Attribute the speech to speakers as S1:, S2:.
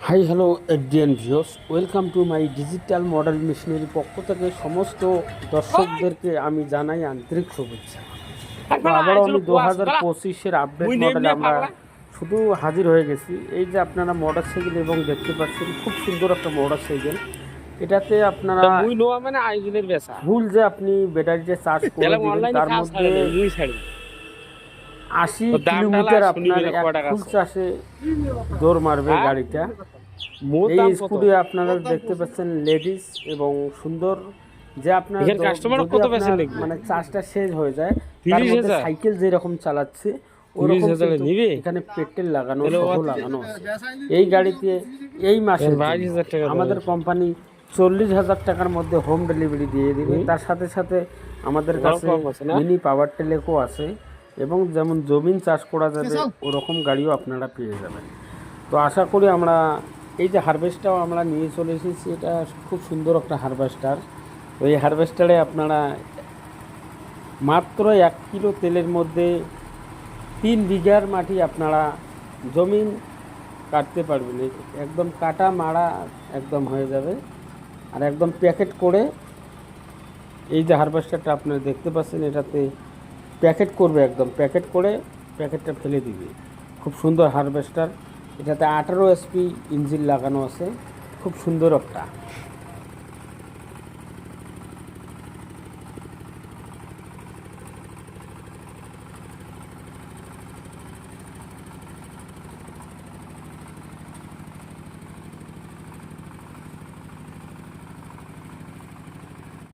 S1: High hello এডিয়ান views welcome to my digital model মেশিনের পক্ষ থেকে সমস্ত দর্শকদেরকে আমি জানাই আন্তরিক শুভেচ্ছা। আবারও আমি দু হাজার পঁচিশের আপডেট মডেলে আমরা শুধু হাজির হয়ে গেছি। এই যে আপনারা মোটর সাইকেল এবং দেখতে পাচ্ছেন খুব সুন্দর একটা মোটর সাইকেল এটাতে আপনারা
S2: মানে আয়োজনের
S1: ভুল যে আপনি ব্যাটারিতে চার্জ করে
S2: তাহলে
S1: দিবেন
S2: অনলাইনে
S1: তার মধ্যে আশি কিলোমিটার আপনার ফুল চাষে দৌড় মারবে
S2: হ্যাঁ?
S1: গাড়িটা। এই স্কুটি আপনারা দেখতে পাচ্ছেন লেডিস এবং সুন্দর। যে আপনার
S2: কত
S1: মানে চার্জটা শেষ হয়ে যায় তার মধ্যে সাইকেল যেরকম চালাচ্ছে ওরকম
S2: 30,000
S1: কিন্তু
S2: নিবে?
S1: এখানে পেট্রোল লাগানো সহ লাগানো এই গাড়িতে এই মাসে আমাদের কোম্পানি চল্লিশ হাজার টাকার মধ্যে হোম ডেলিভারি দিয়ে দিবে। তার সাথে সাথে আমাদের কাছে? মিনি পাওয়ার টেলেকও আছে। এবং যেমন জমিন চাষ করা যাবে ওরকম গাড়িও আপনারা পেয়ে যাবেন। তো আশা করি আমরা এই যে হারভেস্টটাও আমরা নিয়ে চলে এসেছি এটা খুব সুন্দর একটা হারভেস্টার। ওই হারভেস্টারে আপনারা মাত্র এক কিলো তেলের মধ্যে তিন বিঘার মাটি আপনারা জমিন কাটতে পারবেন। একদম কাটা মারা একদম হয়ে যাবে। আর একদম প্যাকেট করে এই যে হারভেস্টারটা আপনারা দেখতে পাচ্ছেন এটাতে প্যাকেট করবে একদম। প্যাকেট করে প্যাকেটটা ফেলে দিবে। খুব সুন্দর হারভেস্টার। এটাতে আঠারো এসপি ইঞ্জিন লাগানো আছে। খুব সুন্দর একটা।